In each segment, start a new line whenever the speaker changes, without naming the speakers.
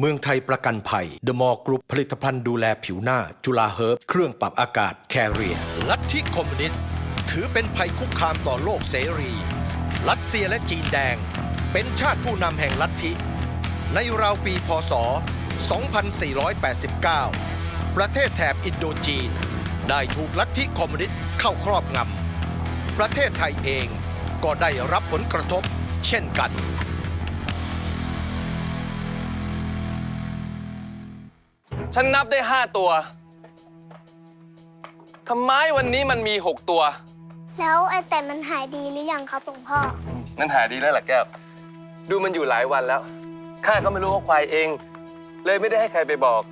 เมืองไทยประกันภัย The m o r e Group ผลิตภัณฑ์ดูแลผิวหน้า จุฬาเฮิร์บเครื่องปรับอากาศแคเรียลัทธิคอมมิวนิสต์ ถือเป็นภัยคุกคามต่อโลกเสรี รัสเซียและจีนแดง เป็นชาติผู้นำแห่งลัทธิ ในราวปีพศ 2489 ประเทศแถบอินโดจีน ได้ถูกลัทธิคอมมิวนิสต์เข้าครอบงำประเทศไทยเองก็ได้รับผลกระทบเช่นกัน
ฉันนับได้5ตัวทำไมวันนี้มันมี6ตัว
แล้วไอแต่มันหายดีหรือยังครับหลวงพ่อ
นั่นหายดีแล้วล่ะแก้ว ดูมันอยู่หลายวันแล้ว ข้าก็ไม่รู้ว่าควายเอง เลยไม่ได้ให้ใครไปบอก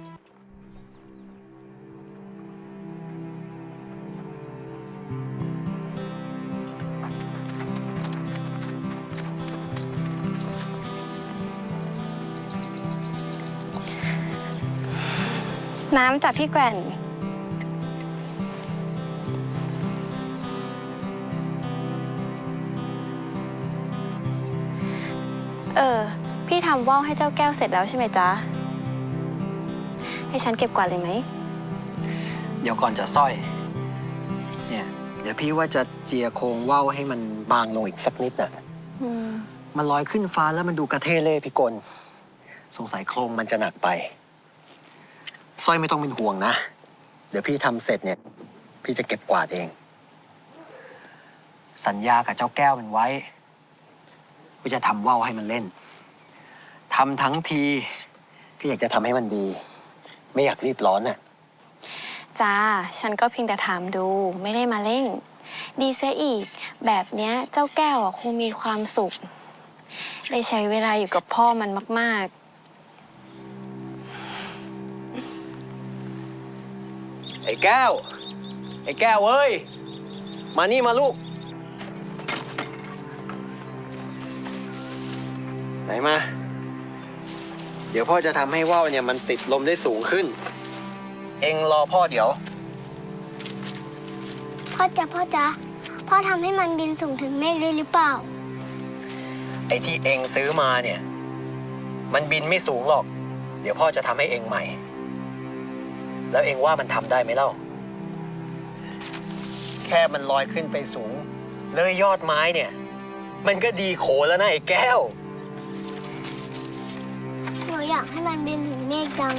น้ำจากพี่แกว่น เออ พี่ทำว่าวให้เจ้าแก้วเสร็จแล้วใช่ไหมจ๊ะ ให้ฉันเก็บกวาดเลยไหม
เดี๋ยวก่อนจะสร้อย เนี่ย เดี๋ยวพี่ว่าจะเจียโครงว่าวให้มันบางลงอีกสักนิดน่ะ
อืม
มันลอยขึ้นฟ้าแล้วมันดูกระเทเล่พิกล สงสัยโครงมันจะหนักไป สร้อยไม่ต้องเป็นห่วงนะ เดี๋ยวพี่ทำเสร็จเนี่ย พี่จะเก็บกวาดเอง สัญญากับเจ้าแก้วมันไว้ว่าจะทำว่าวให้มันเล่นทำทั้งที พี่อยากจะทำให้มันดี ไม่อยากรีบร้อนน่ะ
จ้า ฉันก็เพียงแต่ถามดู ไม่ได้มาเร่ง ดีเสียอีก แบบเนี้ยเจ้าแก้วอะคงมีความสุข ได้ใช้เวลาอยู่กับพ่อมันมาก
ไอ้แก้ว ไอ้แก้วเอ้ย มานี่มาลูก ไหนมา เดี๋ยวพ่อจะทำให้ว่าวเนี่ยมันติดลมได้สูงขึ้น เองรอพ่อเดี๋ยว
พ่อจ๊ะพ่อจ๊ะพ่อทำให้มันบินสูงถึงเมฆได้หรือเปล่า
ไอ้ที่เองซื้อมาเนี่ย มันบินไม่สูงหรอก เดี๋ยวพ่อจะทำให้เองใหม่ แล้วเองว่ามันทำได้ไหมเล่า แค่มันลอยขึ้นไปสูง เลยยอดไม้เนี่ย มันก็ดีโขแล้วนะไอ้แก้ว
หนูอยากให้มันบินถึงเมฆจัง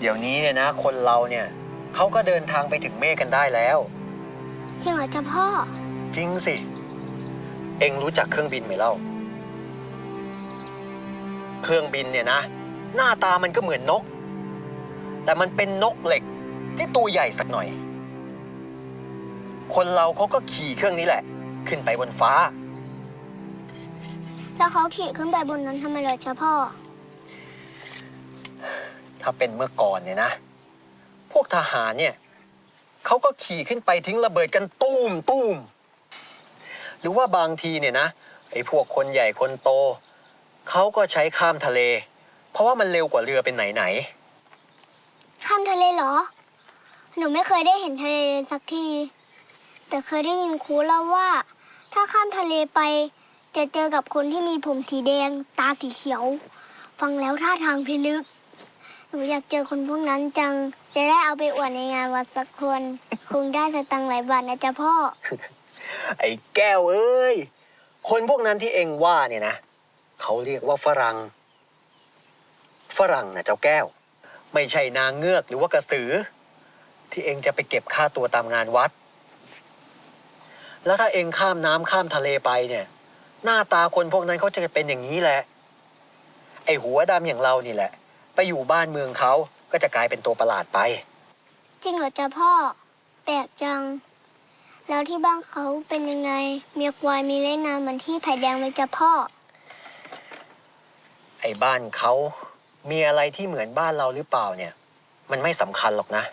เดี๋ยวนี้เนี่ยนะ คนเราเนี่ยเขาก็เดินทางไปถึงเมฆกันได้แล้ว
จริงเหรอจ๊ะพ่อ
จริงสิ เองรู้จักเครื่องบินไหมเล่า เครื่องบินเนี่ยนะ หน้าตามันก็เหมือนนก แต่มันเป็นนกเหล็กที่ตัวใหญ่สักหน่อย คนเราเขาก็ขี่เครื่องนี้แหละ ขึ้นไปบนฟ้า
แล้วเขาขี่ขึ้นไปบนนั้นทำไมเหรอจ๊ะพ่อ
ถ้าเป็นเมื่อก่อนเนี่ยนะ พวกทหารเนี่ยเขาก็ขี่ขึ้นไปทิ้งระเบิดกันตูมตูมหรือว่าบางทีเนี่ยนะไอ้พวกคนใหญ่คนโตเขาก็ใช้ข้ามทะเล เพราะว่ามันเร็วกว่าเรือเป็นไหนไหน
ข้ามทะเลเหรอ หนูไม่เคยได้เห็นทะเลสักที แต่เคยได้ยินครูเล่าว่า ถ้าข้ามทะเลไป จะเจอกับคนที่มีผมสีแดง ตาสีเขียว ฟังแล้วท่าทางพิลึก หนูอยากเจอคนพวกนั้นจัง จะได้เอาไปอวดในงานวัดสักคน คงได้สตังค์หลายบาทนะจ๊ะพ่อ
ๆ ไอ้แก้วเอ้ย คนพวกนั้นที่เองว่าเนี่ยนะ เขาเรียกว่าฝรั่ง ฝรั่งนะเจ้าแก้ว ไม่ใช่นางเงือกหรือว่ากระสือ ที่เองจะไปเก็บค่าตัวตามงานวัด แล้วถ้าเองข้ามน้ำข้ามทะเลไปเนี่ย หน้าตาคนพวกนั้นเขาจะเป็นอย่างนี้แหละ ไอหัวดำอย่างเรานี่แหละ ไปอยู่บ้านเมืองเขาก็จะกลายเป็นตัวประหลาดไป
จริงเหรอจ๊ะพ่อแปลกจัง แล้วที่บ้านเขาเป็นยังไง มีควายมีเล่นน้ำเหมือนที่ไผ่แดงไหมจ๊ะพ่อ
ไอไอ้บ้านเขา มีอะไรที่เหมือนบ้านเราหรือเปล่าเนี่ย มันไม่สำคัญหรอกนะ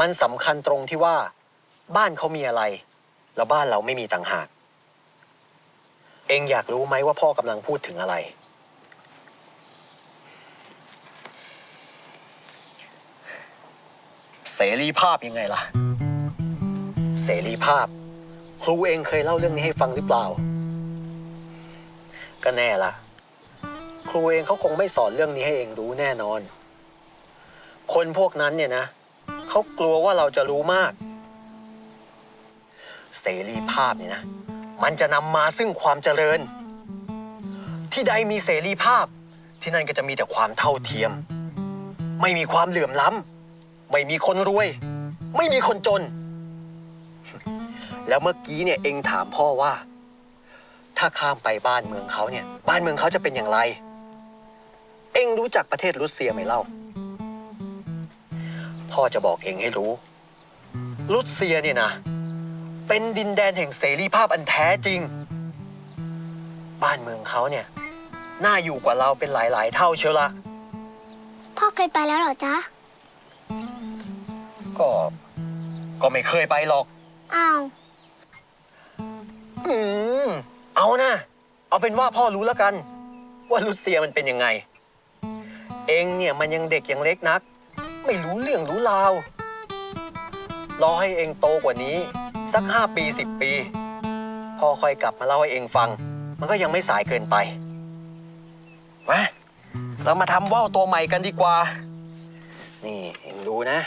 มันสำคัญตรงที่ว่า บ้านเขามีอะไร แล้วบ้านเราไม่มีต่างหาก เองอยากรู้ไหมว่าพ่อกำลังพูดถึงอะไร เสรีภาพยังไงล่ะ เสรีภาพ ครูเองเคยเล่าเรื่องนี้ให้ฟังหรือเปล่า ก็แน่ละ ครูเองเขาคงไม่สอนเรื่องนี้ให้เองรู้แน่นอน คนพวกนั้นเนี่ยนะเขากลัวว่าเราจะรู้มาก เสรีภาพเนี่ยนะ มันจะนำมาซึ่งความเจริญ ที่ใดมีเสรีภาพที่นั่นก็จะมีแต่ความเท่าเทียม ไม่มีความเหลื่อมล้ำไม่มีคนรวย ไม่มีคนจน แล้วเมื่อกี้เนี่ยเองถามพ่อว่า ถ้าข้ามไปบ้านเมืองเขาเนี่ย บ้านเมืองเขาจะเป็นอย่างไร เองรู้จักประเทศรัสเซียไหมเล่า พ่อจะบอกเองให้รู้ รัสเซียเนี่ยนะ เป็นดินแดนแห่งเสรีภาพอันแท้จริง บ้านเมืองเขาเนี่ย น่าอยู่กว่าเราเป็นหลาย ๆ เท่าเชียวละ
พ่อเคยไปแล้วเหรอจ๊ะ
ก็ ก็ไม่เคยไปหรอก
อ้าว
อืม เอานะ เอาเป็นว่าพ่อรู้แล้วกัน ว่ารัสเซียมันเป็นยังไง เองเนี่ยมันยังเด็กยังเล็กนัก ไม่รู้เรื่องรู้ราว รอให้เองโตกว่านี้ สักห้าปีสิบปีพ่อค่อยกลับมาเล่าให้เองฟัง มันก็ยังไม่สายเกินไปมาเรามาทำว่าวตัวใหม่กันดีกว่า นี่เองดูนะ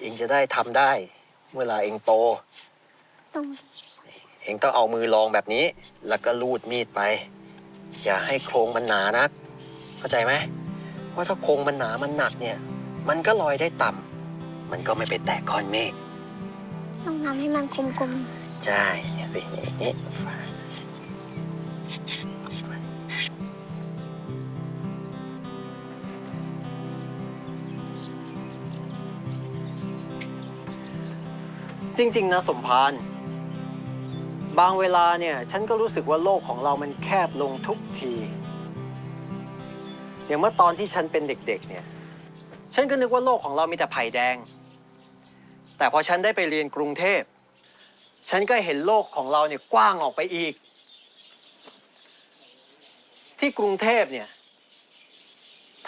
เองจะได้ทำได้ เวลาเองโต
ตรง
เองต้องเอามือลองแบบนี้ แล้วก็ลูดมีดไป อย่าให้โครงมันหนานัก เข้าใจไหม ว่าถ้าโครงมันหนามันหนักเนี่ย มันก็ลอยได้ต่ำมันก็ไม่ไปแตะก้อนเมฆ
ต้องทำให้มันกลม
ใช่เนี่ยสิอย่างนี้จริง ๆ นะสมพานบางเวลาเนี่ย ฉันก็รู้สึกว่าโลกของเรามันแคบลงทุกที อย่างเมื่อตอนที่ฉันเป็นเด็กๆ เนี่ย ฉันก็นึกว่าโลกของเรามีแต่ไผ่แดง แต่พอฉันได้ไปเรียนกรุงเทพ ฉันก็เห็นโลกของเราเนี่ยกว้างออกไปอีก ที่กรุงเทพเนี่ย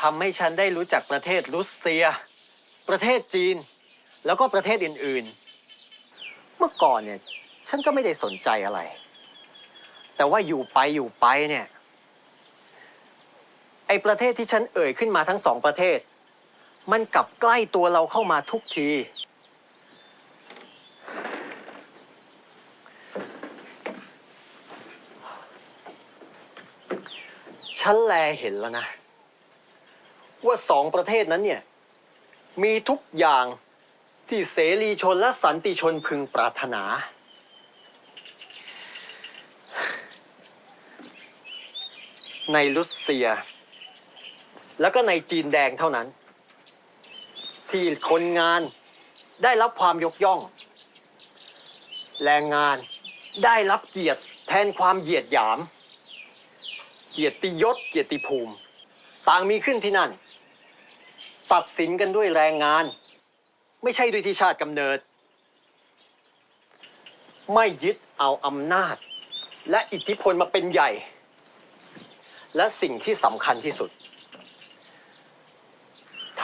ทำให้ฉันได้รู้จักประเทศรัสเซีย ประเทศจีน แล้วก็ประเทศอื่นๆ เมื่อก่อนเนี่ย ฉันก็ไม่ได้สนใจอะไร แต่ว่าอยู่ไปอยู่ไปเนี่ย ไอประเทศที่ฉันเอ่ยขึ้นมาทั้งสองประเทศ มันกลับใกล้ตัวเราเข้ามาทุกที ฉันแลเห็นแล้วนะ ว่าสองประเทศนั้นเนี่ย มีทุกอย่างที่เสรีชนและสันติชนพึงปรารถนา ในรัสเซีย แล้วก็ในจีนแดงเท่านั้น ที่คนงานได้รับความยกย่อง แรงงานได้รับเกียรติแทนความเหยียดหยาม เกียรติยศเกียรติภูมิ ต่างมีขึ้นที่นั่น ตัดสินกันด้วยแรงงาน ไม่ใช่ด้วยที่ชาติกำเนิด ไม่ยึดเอาอำนาจ และอิทธิพลมาเป็นใหญ่ และสิ่งที่สำคัญที่สุด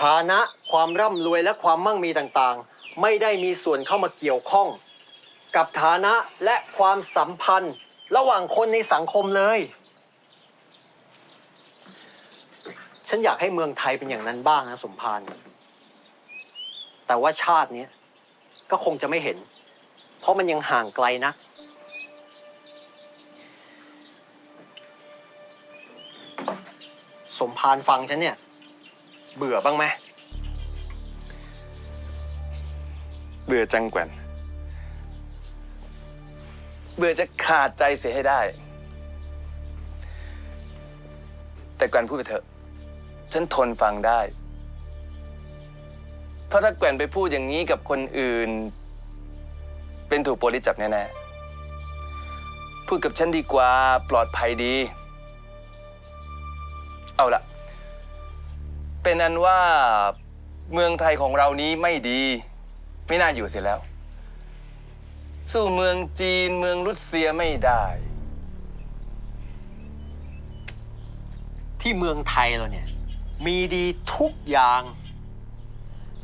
ฐานะความร่ำรวยและความมั่งมีต่างๆ ไม่ได้มีส่วนเข้ามาเกี่ยวข้อง กับฐานะและความสัมพันธ์ระหว่างคนในสังคมเลย ฉันอยากให้เมืองไทยเป็นอย่างนั้นบ้างนะสมพานแต่ว่าชาตินี้ก็คงจะไม่เห็น เพราะมันยังห่างไกลนักสมพานฟังฉันเนี่ย เบื่อบ้างไหม
เบื่อจังแกว่นเบื่อจะขาดใจเสียให้ได้ แต่แกว่นพูดไปเถอะ ฉันทนฟังได้ เพราะถ้าแกว่นไปพูดอย่างนี้กับคนอื่น เป็นถูกโปลิสจับแน่ๆ พูดกับฉันดีกว่าปลอดภัยดี เอาละ เป็นอันว่าเมืองไทยของเรานี้ไม่ดี ไม่น่าอยู่เสียแล้ว สู้เมืองจีนเมืองรุสเซียไม่ได้
ที่เมืองไทยเราเนี่ย มีดีทุกอย่าง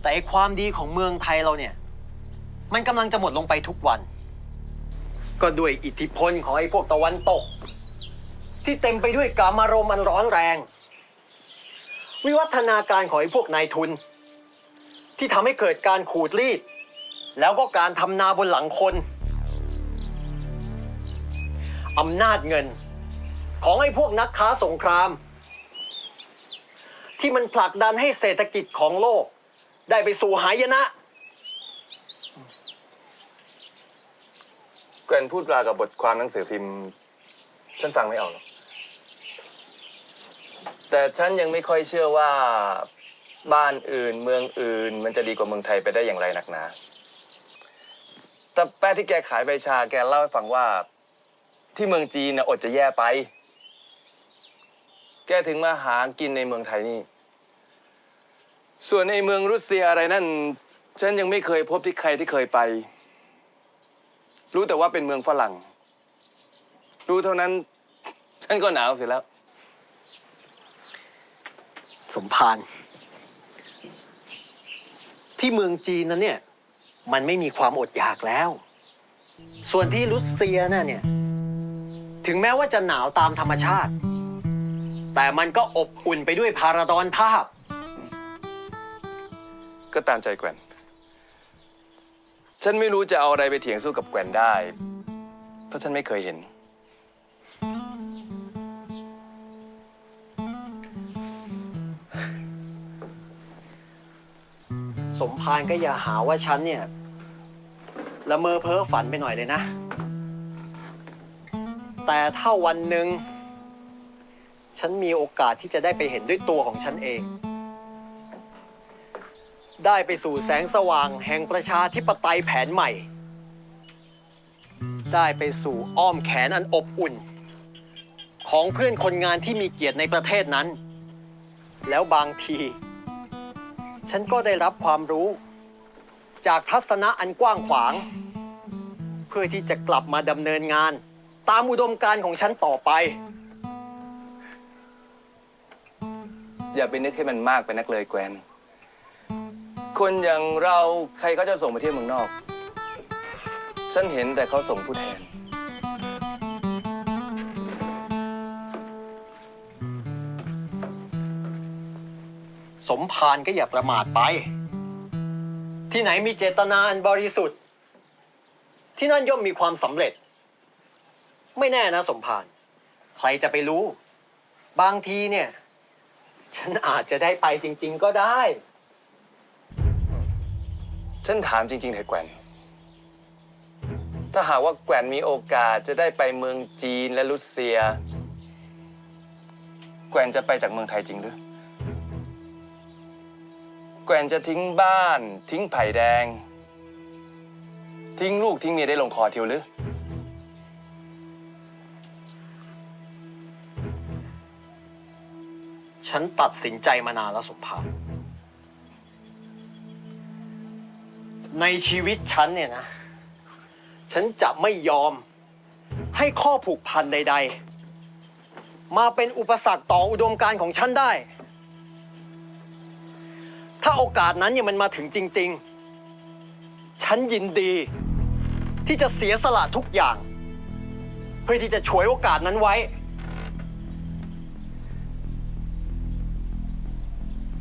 แต่ไอความดีของเมืองไทยเราเนี่ย มันกำลังจะหมดลงไปทุกวัน ก็ด้วยอิทธิพลของไอ้พวกตะวันตก ที่เต็มไปด้วยกามารมณ์อันร้อนแรง วิวัฒนาการของไอ้พวกนายทุน ที่ทำให้เกิดการขูดรีด แล้วก็การทำนาบนหลังคนอำนาจเงิน ของไอ้พวกนักค้าสงคราม ที่มันผลักดันให้เศรษฐกิจของโลก ได้ไปสู่หายนะ
แกวนพูดรากับบทความหนังสือพิมพ์ ฉันฟังไม่ออกหรอก แต่ฉันยังไม่ค่อยเชื่อว่าบ้านอื่นเมืองอื่น มันจะดีกว่าเมืองไทยไปได้อย่างไรหนักหนา แต่แป๊ะที่แกขายใบชาแกเล่าให้ฟังว่า ที่เมืองจีนน่ะอดจะแย่ไป แกถึงมาหากินในเมืองไทยนี่ ส่วนในเมืองรัสเซียอะไรนั่น ฉันยังไม่เคยพบที่ใครที่เคยไป รู้แต่ว่าเป็นเมืองฝรั่ง รู้เท่านั้น ฉันก็หนาวเสร็จแล้ว
สมพานที่เมืองจีนนั้นเนี่ย มันไม่มีความอดอยากแล้ว ส่วนที่รัสเซียน่ะเนี่ย ถึงแม้ว่าจะหนาวตามธรรมชาติ แต่มันก็อบอุ่นไปด้วยพาราดอนภาพ
ก็ตามใจแกวนฉันไม่รู้จะเอาอะไรไปเถียงสู้กับแกวนได้ เพราะฉันไม่เคยเห็น
สมพานก็อย่าหาว่าฉันเนี่ยละเมอเพ้อฝันไปหน่อยเลยนะ แต่ถ้าวันหนึ่งฉันมีโอกาสที่จะได้ไปเห็นด้วยตัวของฉันเอง ได้ไปสู่แสงสว่างแห่งประชาธิปไตยแผนใหม่ ได้ไปสู่อ้อมแขนอันอบอุ่น ของเพื่อนคนงานที่มีเกียรติในประเทศนั้น แล้วบางที ฉันก็ได้รับความรู้ จากทัศนะอันกว้างขวาง เพื่อที่จะกลับมาดำเนินงาน ตามอุดมการณ์ของฉันต่อไป
อย่าไปนึกให้มันมากไปนักเลยแกวนคนอย่างเราใครเขาจะส่งไปเที่ยวเมืองนอก ฉันเห็นแต่เขาส่งผู้แทน
สมภารก็อย่าประมาทไป ที่ไหนมีเจตนาอันบริสุทธิ์ ที่นั่นย่อมมีความสำเร็จ ไม่แน่นะสมภารใครจะไปรู้ บางทีเนี่ย ฉันอาจจะได้ไปจริง ๆ ก็ได้
ฉันถามจริงๆเถอะแกวนถ้าหากว่าแกวนมีโอกาสจะได้ไปเมืองจีนและรัสเซีย แกวนจะไปจากเมืองไทยจริงหรือ กวนจะทิ้งบ้าน ทิ้งไผ่แดง ทิ้งลูกทิ้งเมียได้ลงคอเทียวหรือ
ฉันตัดสินใจมานานแล้วสมภารในชีวิตฉันเนี่ยนะ ฉันจะไม่ยอมให้ข้อผูกพันใด ๆ มาเป็นอุปสรรคต่ออุดมการณ์ของฉันได้ ถ้าโอกาสนั้นเนี่ยมันมาถึงจริง ๆ ฉันยินดี ที่จะเสียสละทุกอย่าง เพื่อที่จะฉวยโอกาสนั้นไว้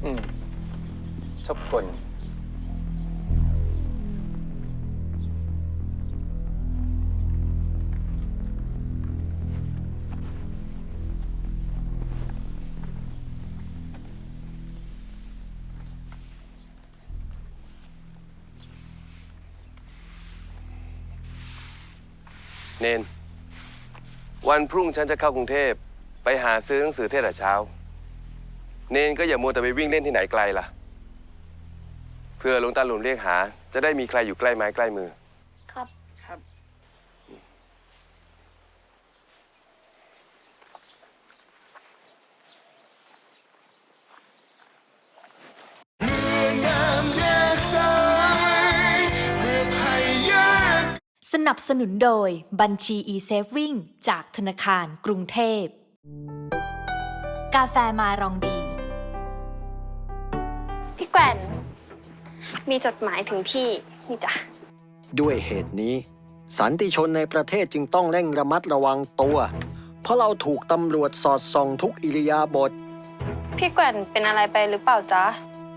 อืมชอบกล เนน วันพรุ่งฉันจะเข้ากรุงเทพไปหาซื้อหนังสือเทศแต่เช้า เนนก็อย่ามัวแต่ไปวิ่งเล่นที่ไหนไกลล่ะ เพื่อหลวงตาหลุนเรียกหา จะได้มีใครอยู่ใกล้ไม้ใกล้มือ
ครับ
สนับสนุนโดยบัญชี e-saving จากธนาคารกรุงเทพ กาแฟมารองดี
พี่แกว่น มีจดหมายถึงพี่ นี่จ้ะ
ด้วยเหตุนี้ สันติชนในประเทศจึงต้องเร่งระมัดระวังตัว เพราะเราถูกตำรวจสอดส่องทุกอิริยาบถ
พี่แกว่นเป็นอะไรไปหรือเปล่าจ๊ะ